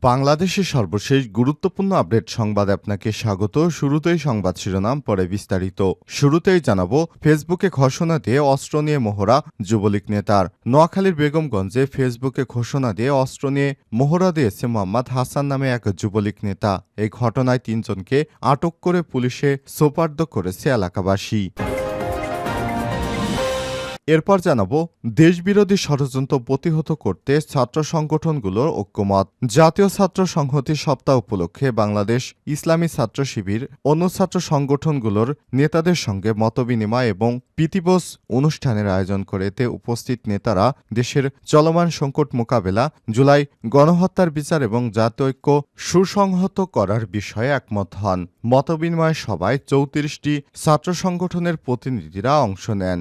বাংলাদেশের সর্বশেষ গুরুত্বপূর্ণ আপডেট সংবাদ আপনাকে স্বাগত। শুরুতেই সংবাদ শিরোনাম, পরে বিস্তারিত। শুরুতেই জানাব, ফেসবুকে ঘোষণা দিয়ে অস্ত্র নিয়ে মোহরা, যুবলীগ নেতার। নোয়াখালীর বেগমগঞ্জে ফেসবুকে ঘোষণা দিয়ে অস্ত্র নিয়ে মোহরা দিয়েছে মোহাম্মদ হাসান নামে এক যুবলীগ নেতা। এই ঘটনায় তিনজনকে আটক করে পুলিশে সোপার্দ করেছে এলাকাবাসী। এরপর জানাব, দেশবিরোধী ষড়যন্ত্র প্রতিহত করতে ছাত্র সংগঠনগুলোর ঐক্যমত। জাতীয় ছাত্র সংহতি সপ্তাহ উপলক্ষে বাংলাদেশ ইসলামী ছাত্র শিবির, অন্য ছাত্র সংগঠনগুলোর নেতাদের সঙ্গে মতবিনিময় এবং প্রীতিবোস অনুষ্ঠানের আয়োজন করে এতে উপস্থিত নেতারা দেশের চলমান সংকট মোকাবেলা, জুলাই গণহত্যার বিচার এবং জাতীয় ঐক্য সুসংহত করার বিষয়ে একমত হন। মতবিনিময় সভায় চৌত্রিশটি ছাত্র সংগঠনের প্রতিনিধিরা অংশ নেন।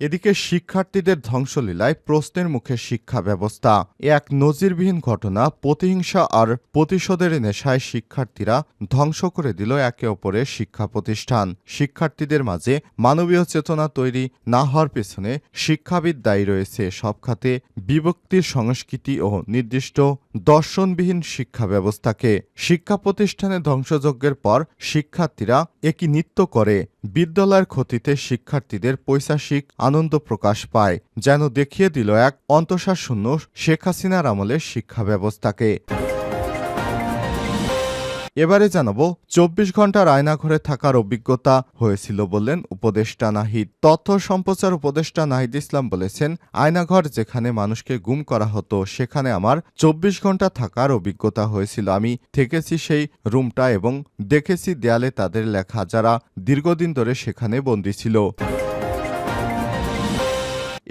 এদিকে শিক্ষার্থীদের ধ্বংসলীলায় প্রশ্নের মুখে শিক্ষা ব্যবস্থা। এক নজিরবিহীন ঘটনা, প্রতিহিংসা আর প্রতিশোধের নেশায় শিক্ষার্থীরা ধ্বংস করে দিল একে অপরের শিক্ষা প্রতিষ্ঠান। শিক্ষার্থীদের মাঝে মানবীয় চেতনা তৈরি না হওয়ার পেছনে শিক্ষাবিদ দায়ী রয়েছে সব খাতে বিভক্তির সংস্কৃতি ও নির্দিষ্ট দর্শনবিহীন শিক্ষা ব্যবস্থাকে। শিক্ষা প্রতিষ্ঠানে ধ্বংসযজ্ঞের পর শিক্ষার্থীরা একই নৃত্য করে? বিদ্যালয়ের ক্ষতিতে শিক্ষার্থীদের পৈশাসিক আনন্দ প্রকাশ পায়, যেন দেখিয়ে দিল এক অন্তঃসারশূন্য শেখ হাসিনার আমলের শিক্ষা ব্যবস্থাকে। এবারে জানাব, চব্বিশ ঘণ্টার আয়নাঘরে থাকার অভিজ্ঞতা হয়েছিল বললেন উপদেষ্টা নাহিদ। তথ্য সম্প্রচার উপদেষ্টা নাহিদ ইসলাম বলেছেন, আয়নাঘর যেখানে মানুষকে গুম করা হতো, সেখানে আমার চব্বিশ ঘণ্টা থাকার অভিজ্ঞতা হয়েছিল। আমি থেকেছি সেই রুমটা এবং দেখেছি দেয়ালে তাদের লেখা যারা দীর্ঘদিন ধরে সেখানে বন্দী ছিল।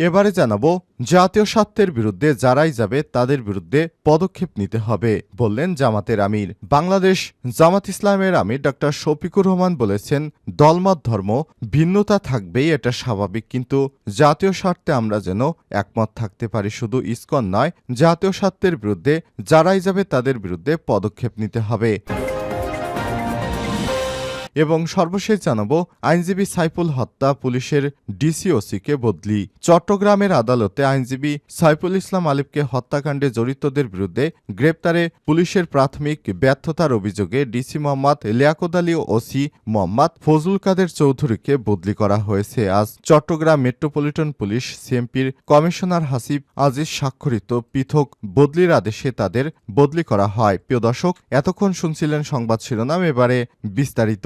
এবারে জানাব, জাতীয় স্বার্থের বিরুদ্ধে যারাই যাবে তাদের বিরুদ্ধে পদক্ষেপ নিতে হবে, বললেন জামাতের আমির। বাংলাদেশ জামাত ইসলামের আমির ডক্টর শফিকুর রহমান বলেছেন, দলমত ধর্ম, ভিন্নতা থাকবেই এটা স্বাভাবিক, কিন্তু জাতীয় স্বার্থে আমরা যেন একমত থাকতে পারি শুধু ইসকন নয়, জাতীয় স্বার্থের বিরুদ্ধে যারাই যাবে তাদের বিরুদ্ধে পদক্ষেপ নিতে হবে। এবং সর্বশেষ জানাব, আইনজীবী সাইফুল হত্যা পুলিশের ডিসিওসিকে বদলি। চট্টগ্রামের আদালতে আইনজীবী সাইফুল ইসলাম আলিফকে হত্যাকাণ্ডে জড়িতদের বিরুদ্ধে গ্রেপ্তারে পুলিশের প্রাথমিক ব্যর্থতার অভিযোগে ডিসি মোহাম্মদ লিয়াকত আলী ও ওসি মোহাম্মদ ফজলুল কাদের চৌধুরীকে বদলি করা হয়েছে। আজ চট্টগ্রাম মেট্রোপলিটন পুলিশ সিএমপির কমিশনার হাসিব আজিজ স্বাক্ষরিত পৃথক বদলির আদেশে তাদের বদলি করা হয়। প্রিয় দর্শক, এতক্ষণ শুনছিলেন সংবাদ শিরোনাম, এবারে বিস্তারিত।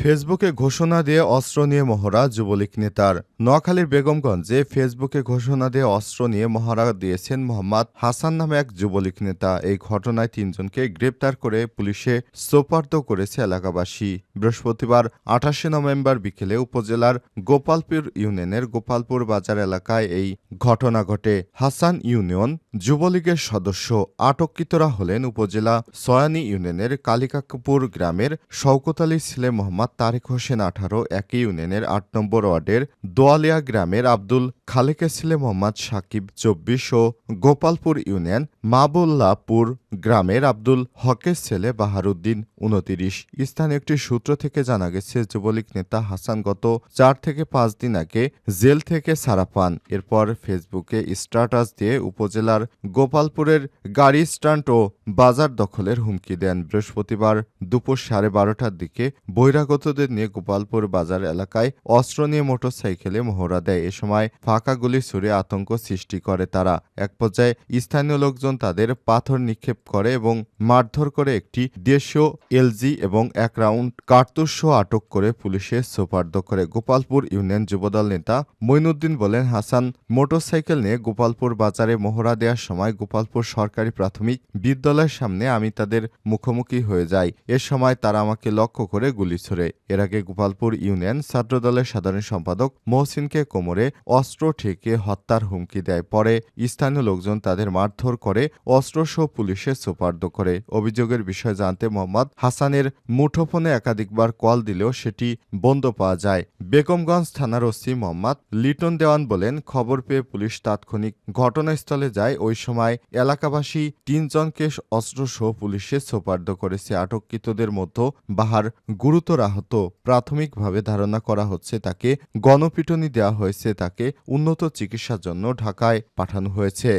ফেসবুকে ঘোষণা দিয়ে অস্ত্র নিয়ে মহড়া যুবলীগ নেতার। নোয়াখালীর বেগমগঞ্জে ফেসবুকে ঘোষণা দিয়ে অস্ত্র নিয়ে মহড়া দিয়েছেন মোহাম্মদ হাসান নামে এক যুবলীগ নেতা। এই ঘটনায় তিনজনকে গ্রেপ্তার করে পুলিশে সোপার্দ করেছে এলাকাবাসী। বৃহস্পতিবার আঠাশে নভেম্বর বিকেলে উপজেলার গোপালপুর ইউনিয়নের গোপালপুর বাজার এলাকায় এই ঘটনা ঘটে। হাসান ইউনিয়ন যুবলীগের সদস্য আটককৃতরা হলেন উপজেলা সয়ানি ইউনিয়নের কালিকাকপুর গ্রামের শওকত আলীর ছেলে মোহাম্মদ তারেক হোসেন আঠারো একই ইউনিয়নের আট নম্বর ওয়ার্ডের দোয়ালিয়া গ্রামের আব্দুল খালেকের ছেলে মোহাম্মদ সাকিব চব্বিশ ও গোপালপুর ইউনিয়ন মাবুল্লাপুর গ্রামের আব্দুল হকের ছেলে বাহারুদ্দিন উনতিরিশ স্থানীয় একটি সূত্র থেকে জানা গেছে, যুবলীগ নেতা হাসান গত চার থেকে পাঁচ দিন আগে জেল থেকে ছাড়া পান। এরপর ফেসবুকে স্ট্যাটাস দিয়ে উপজেলার গোপালপুরের গাড়ি স্ট্যান্ড ও বাজার দখলের হুমকি দেন। বৃহস্পতিবার দুপুর সাড়ে বারোটার দিকে বহিরাগতদের নিয়ে গোপালপুর বাজার এলাকায় অস্ত্র নিয়ে মোটরসাইকেলে মহড়া দেয়। এ সময় ফাঁকা গুলি ছুড়ে আতঙ্ক সৃষ্টি করে তারা। এক পর্যায়ে স্থানীয় লোকজন তাদের পাথর নিক্ষেপ করে এবং মারধর করে একটি দেশীয় এলজি এবং এক রাউন্ড কার্তুস্য আটক করে পুলিশে সোপার্দ করে। গোপালপুর ইউনিয়ন যুবদল নেতা মইনুদ্দিন বলেন, হাসান মোটরসাইকেল নিয়ে গোপালপুর বাজারে মহড়া দেওয়ার সময় গোপালপুর সরকারি প্রাথমিক বিদ্যালয়ের সামনে আমি তাদের মুখোমুখি হয়ে যাই। এ সময় তারা আমাকে লক্ষ্য করে গুলি ছোড়ে। এর আগে গোপালপুর ইউনিয়ন ছাত্রদলের সাধারণ সম্পাদক মহসিনকে কোমরে অস্ত্র অস্ত্র ঠেকে হত্যার হুমকি দেয়। পরে স্থানীয় লোকজন তাদের মারধর করে অস্ত্রসহ পুলিশে সুপার্দ করে। অভিযোগের বিষয়ে জানতে মোহাম্মদ হাসানের মুঠোফোনে একাধিকবার কল দিলেও সেটি বন্ধ পাওয়া যায়। বেগমগঞ্জ থানার ওসি মোহাম্মদ লিটন দেওয়ান বলেন, খবর পেয়ে পুলিশ তাৎক্ষণিক ঘটনাস্থলে যায়। ওই সময় এলাকাবাসী তিনজনকে অস্ত্রসহ পুলিশে সোপার্দ করেছে। আটককৃতদের মধ্যে বাহার গুরুতর আহত। প্রাথমিকভাবে ধারণা করা হচ্ছে তাকে গণপিটনি দেওয়া হয়েছে। তাকে উন্নত চিকিৎসার জন্য ঢাকায় পাঠানো হয়েছে।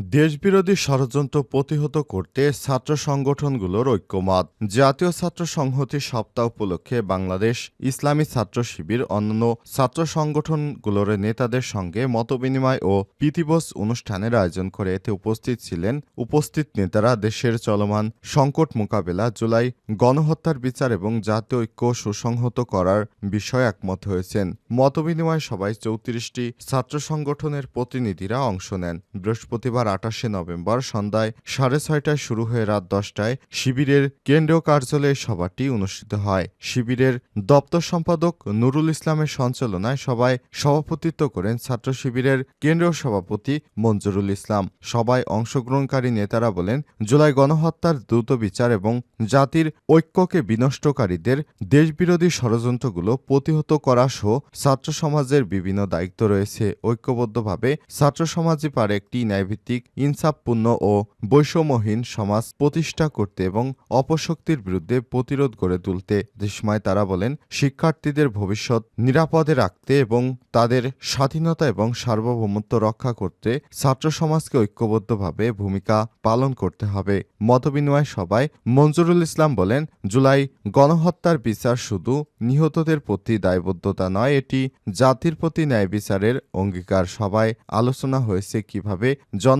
দেশবিরোধী ষড়যন্ত্র প্রতিহত করতে ছাত্র সংগঠনগুলোর ঐক্যমত। জাতীয় ছাত্র সংহতি সপ্তাহ উপলক্ষে বাংলাদেশ ইসলামী ছাত্র শিবির অন্যান্য ছাত্র সংগঠনগুলোর নেতাদের সঙ্গে মতবিনিময় ও প্রীতিবোধ অনুষ্ঠানের আয়োজন করে এতে উপস্থিত ছিলেন উপস্থিত নেতারা দেশের চলমান সংকট মোকাবেলা, জুলাই গণহত্যার বিচার এবং জাতীয় ঐক্য সুসংহত করার বিষয়ে একমত হয়েছেন। মতবিনিময় সভায় চৌত্রিশটি ছাত্র সংগঠনের প্রতিনিধিরা অংশ নেন। বৃহস্পতিবার আটাশে নভেম্বর সন্ধ্যায় সাড়ে ছয়টায় শুরু হয়ে রাত দশটায় শিবিরের কেন্দ্রীয় কার্যালয়ে সভাটি অনুষ্ঠিত হয়। শিবিরের দপ্তর সম্পাদক নুরুল ইসলামের সঞ্চালনায় সভায় সভাপতিত্ব করেন ছাত্র শিবিরের কেন্দ্রীয় সভাপতি মঞ্জুরুল ইসলাম। সভায় অংশগ্রহণকারী নেতারা বলেন, জুলাই গণহত্যার দ্রুত বিচার এবং জাতির ঐক্যকে বিনষ্টকারীদের দেশবিরোধী ষড়যন্ত্রগুলো প্রতিহত করা সহ ছাত্র সমাজের বিভিন্ন দায়িত্ব রয়েছে। ঐক্যবদ্ধভাবে ছাত্র সমাজই পারে একটি ন্যায়ভিত্তিক ইনসাফপূর্ণ ও বৈষম্যহীন সমাজ প্রতিষ্ঠা করতে এবং অপশক্তির বিরুদ্ধে প্রতিরোধ গড়ে তুলতে যে সময় তারা বলেন, শিক্ষার্থীদের ভবিষ্যৎ নিরাপদে রাখতে এবং তাদের স্বাধীনতা এবং সার্বভৌমত্ব রক্ষা করতে ছাত্র সমাজকে ঐক্যবদ্ধভাবে ভূমিকা পালন করতে হবে। মতবিনিময় সভায় মঞ্জুরুল ইসলাম বলেন, জুলাই গণহত্যার বিচার শুধু নিহতদের প্রতি দায়বদ্ধতা নয়, এটি জাতির প্রতি ন্যায় বিচারের অঙ্গীকার। সভায় আলোচনা হয়েছে কীভাবে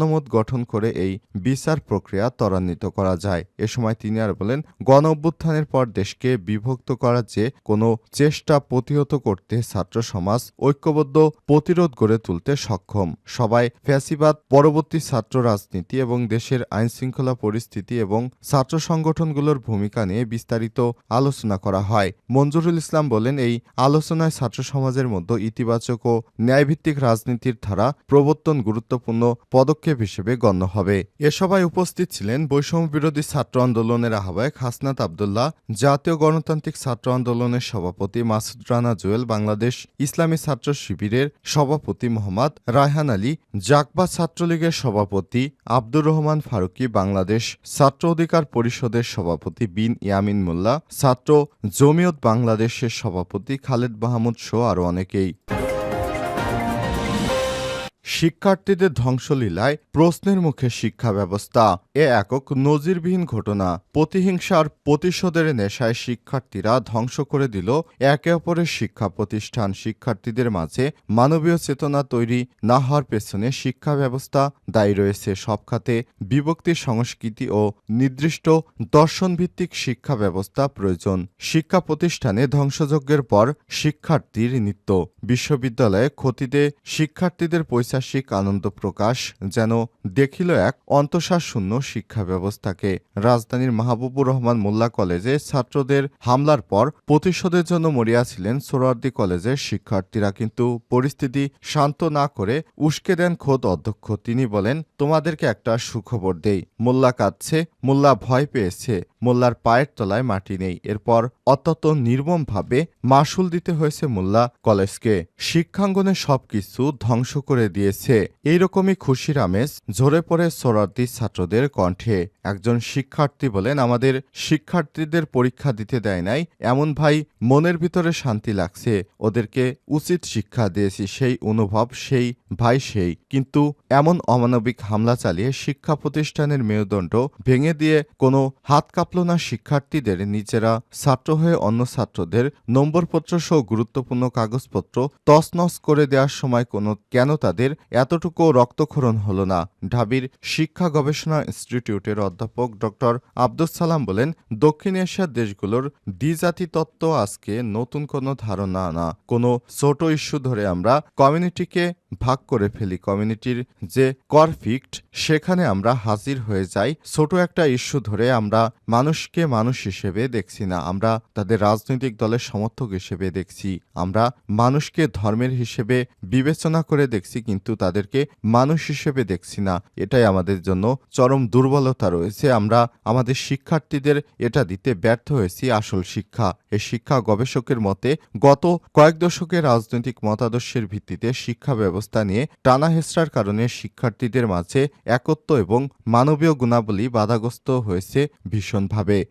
জনমত গঠন করে এই বিচার প্রক্রিয়া ত্বরান্বিত করা যায়। এ সময় তিনি আর বলেন গণ অভ্যুত্থানের পর দেশকে বিভক্ত করার যে কোনো চেষ্টা প্রতিহত করতে ছাত্র সমাজ ঐক্যবদ্ধ প্রতিরোধ গড়ে তুলতে সক্ষম। সবাই ফ্যাসিবাদ, পরবর্তী ছাত্র রাজনীতি এবং দেশের আইনশৃঙ্খলা পরিস্থিতি এবং ছাত্র সংগঠনগুলোর ভূমিকা নিয়ে বিস্তারিত আলোচনা করা হয়। মঞ্জুরুল ইসলাম বলেন, এই আলোচনায় ছাত্র সমাজের মধ্যে ইতিবাচক ও ন্যায়ভিত্তিক রাজনীতির ধারা প্রবর্তন গুরুত্বপূর্ণ পদক্ষেপ হিসেবে গণ্য হবে। এ সভায় উপস্থিত ছিলেন বৈষম্য বিরোধী ছাত্র আন্দোলনের আহ্বায়ক হাসনাত আবদুল্লাহ, জাতীয় গণতান্ত্রিক ছাত্র আন্দোলনের সভাপতি মাসুদ রানা জুয়েল, বাংলাদেশ ইসলামী ছাত্র শিবিরের সভাপতি মোহাম্মদ রায়হান আলী, জাকবা ছাত্রলীগের সভাপতি আব্দুর রহমান ফারুকী, বাংলাদেশ ছাত্র অধিকার পরিষদের সভাপতি বিন ইয়ামিন মোল্লা, ছাত্র জমিয়ত বাংলাদেশের সভাপতি খালেদ মাহমুদ শো আরও অনেকেই। শিক্ষার্থীদের ধ্বংসলীলায় প্রশ্নের মুখে শিক্ষা ব্যবস্থা এ একক নজিরবিহীন ঘটনা। প্রতিহিংসার প্রতিশোধের নেশায় শিক্ষার্থীরা ধ্বংস করে দিল একে অপরের শিক্ষা প্রতিষ্ঠান। শিক্ষার্থীদের মাঝে মানবীয় চেতনা তৈরি না হওয়ার পেছনে শিক্ষা ব্যবস্থা দায়ী রয়েছে। সব খাতে বিভক্তি, সংস্কৃতি ও নির্দিষ্ট দর্শনভিত্তিক শিক্ষা ব্যবস্থা প্রয়োজন। শিক্ষা প্রতিষ্ঠানে ধ্বংসযজ্ঞের পর শিক্ষার্থীর নিত্য। বিশ্ববিদ্যালয়ে ক্ষতিতে শিক্ষার্থীদের পৈশাসিক আনন্দ প্রকাশ যেন দেখিল এক অন্তঃসারশূন্য শিক্ষা ব্যবস্থাকে। রাজধানীর মাহবুবুর রহমান মোল্লা কলেজে ছাত্রদের হামলার পর প্রতিশোধের জন্য মরিয়া ছিলেন সোহরার্দি কলেজের শিক্ষার্থীরা, কিন্তু পরিস্থিতি শান্ত না করে উস্কে দেন খোদ অধ্যক্ষ। তিনি বলেন, তোমাদেরকে একটা সুখবর দেই। মোল্লা কাঁদছে, মোল্লা ভয় পেয়েছে। মোল্লার পায়ের তলায় মাটি নেই। এরপর অত্যন্ত নির্মমভাবে মাসুল দিতে হয়েছে মোল্লা কলেজকে। শিক্ষাঙ্গনে সবকিছু ধ্বংস করে দিয়েছে। এইরকমই খুশির আমেজ ঝরে পড়ে সোরার্দি ছাত্রদের কণ্ঠে। একজন শিক্ষার্থী বলেন, আমাদের শিক্ষার্থীদের পরীক্ষা দিতে দেয় নাই। এমন ভাই মনের ভিতরে শান্তি লাগছে। ওদেরকে উচিত শিক্ষা দিয়েছি। সেই অনুভব সেই ভাই সেই। কিন্তু এমন অমানবিক হামলা চালিয়ে শিক্ষা প্রতিষ্ঠানের মেরুদণ্ড ভেঙে দিয়ে কোনো হাত কাঁপল না শিক্ষার্থীদের নিজেরা ছাত্র হয়ে অন্য ছাত্রদের নম্বরপত্র সহ গুরুত্বপূর্ণ কাগজপত্র তছনছ করে দেওয়ার সময় কোনো কেন তাদের এতটুকু রক্তক্ষরণ হলো না। ঢাবির শিক্ষা গবেষণা ইনস্টিটিউটের অধ্যাপক ডক্টর আব্দুস সালাম বলেন, দক্ষিণ এশিয়ার দেশগুলোর দ্বিজাতি তত্ত্ব আজকে নতুন কোনো ধারণা না। কোনো ছোট ইস্যু ধরে আমরা কমিউনিটিকে ভাগ করে ফেলি কমিউনিটির যে করফিক্ট সেখানে আমরা হাজির হয়ে যাই। ছোট একটা ইস্যু ধরে আমরা মানুষকে মানুষ হিসেবে দেখছি না, আমরা তাদের রাজনৈতিক দলের সমর্থক হিসেবে দেখছি। আমরা মানুষকে ধর্মের হিসেবে বিবেচনা করে দেখছি, কিন্তু তাদেরকে মানুষ হিসেবে দেখছি না। এটাই আমাদের জন্য চরম দুর্বলতা রয়েছে। আমরা আমাদের শিক্ষার্থীদের এটা দিতে ব্যর্থ হয়েছি আসল শিক্ষা। এই শিক্ষা গবেষকের মতে গত কয়েক দশকের রাজনৈতিক মতাদর্শের ভিত্তিতে শিক্ষা ব্যবস্থা নিয়ে টানা হেঁচড়ার কারণে শিক্ষার্থীদের মাঝে একত্ব এবং মানবীয় গুণাবলী বাধাগ্রস্ত হয়েছে ভীষণভাবে।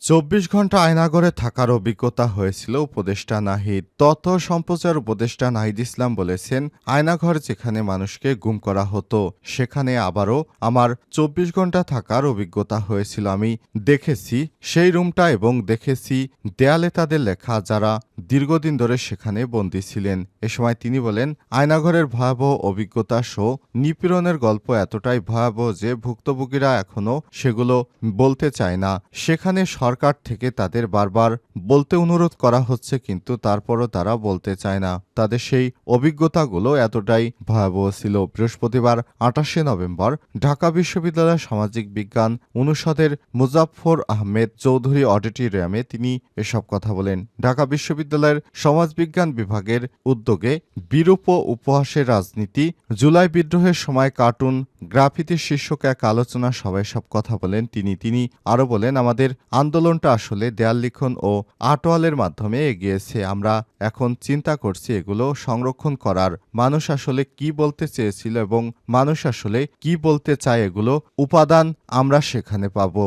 চব্বিশ ঘণ্টা আয়নাগরে থাকার অভিজ্ঞতা হয়েছিল উপদেষ্টা নাহিদ। তথ্য সম্প্রচার উপদেষ্টা নাহিদ ইসলাম বলেছেন, আয়নাঘর যেখানে মানুষকে গুম করা হতো, সেখানে আবারও আমার চব্বিশ ঘণ্টা থাকার অভিজ্ঞতা হয়েছিল। আমি দেখেছি সেই রুমটা এবং দেখেছি দেয়ালে তাদের লেখা যারা দীর্ঘদিন ধরে সেখানে বন্দী ছিলেন। এ সময় তিনি বলেন, আয়নাঘরের ভয়াবহ অভিজ্ঞতা সহ নিপীড়নের গল্প এতটাই ভয়াবহ যে ভুক্তভোগীরা এখনও সেগুলো বলতে চায় না। সেখানে সরকার থেকে তাদের বারবার বলতে অনুরোধ করা হচ্ছে, কিন্তু তারপরও তারা বলতে চায় না। তাদের সেই অভিজ্ঞতাগুলো এতটাই ভয়াবহ ছিল। বৃহস্পতিবার আঠাশে নভেম্বর ঢাকা বিশ্ববিদ্যালয়ের সামাজিক বিজ্ঞান অনুষদের মুজাফফর আহমেদ চৌধুরী অডিটোরিয়ামে তিনি এসব কথা বলেন। ঢাকা বিশ্ববিদ্যালয়ের সমাজবিজ্ঞান বিভাগের উদ্যোগে বিরূপ উপহাসের রাজনীতি, জুলাই বিদ্রোহের সময় কার্টুন গ্রাফিতি শীর্ষক এক আলোচনা সভায় সব কথা বলেন তিনি। তিনি আরও বলেন, আমাদের আন্দোলনটা আসলে দেয়াল লিখন ও আটোয়ালের মাধ্যমে এগিয়েছে। আমরা এখন চিন্তা করছি এগুলো সংরক্ষণ করার। মানুষ আসলে কি বলতে চেয়েছিল এবং মানুষ আসলে কি বলতে চায় এগুলো উপাদান আমরা সেখানে পাবো।